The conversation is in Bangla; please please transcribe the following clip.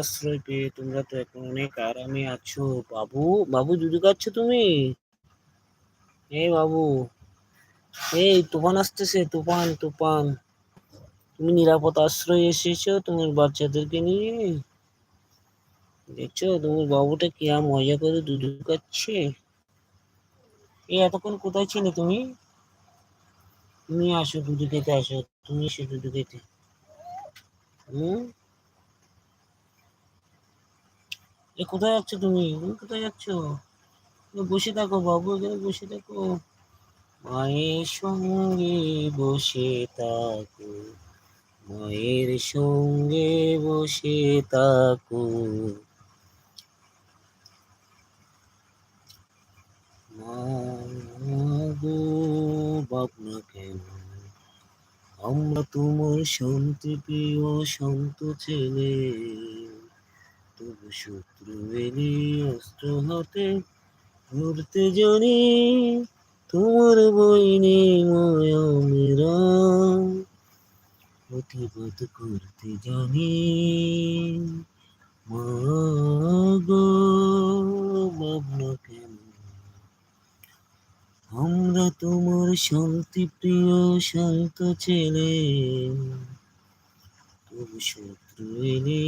আশ্রয় পেয়ে তোমরা তো এখন অনেক আরামে আছো। বাবু বাবু খাচ্ছ তুমি? এই বাবু, এই তুফান আসতেছে, তুফান তুফান। তুমি নিরাপদ আশ্রয় এসেছ তোমার বাচ্চাদেরকে নিয়ে। দেখছ, তোমার বাবুটা কি মজা করে দুধ খাচ্ছে? এই এতক্ষণ কোথায় ছিলে তুমি? তুমি আসো দুধু খেতে, আসো। তুমি এসো দুধু খেতে। হুম? এ কোথায় যাচ্ছ তুমি? তুমি কোথায় যাচ্ছ? বসে থাকো বাবু এখানে বসে থাকো। মায়ের সঙ্গে বসে থাকো। মায়ের সঙ্গে বসে থাকো। গো ভাবনা কেন? আমরা তোমার শান্তি প্রিয় শান্ত ছেলে। তবু শত্রু এলে অস্ত্র হাতে ধরতে জানি, তোমার বইনে মায়া মেরা প্রতিবাদ করতে জানি আমরা তোমার শান্তি প্রিয় শান্ত ছেলে। তবু শত্রু এলে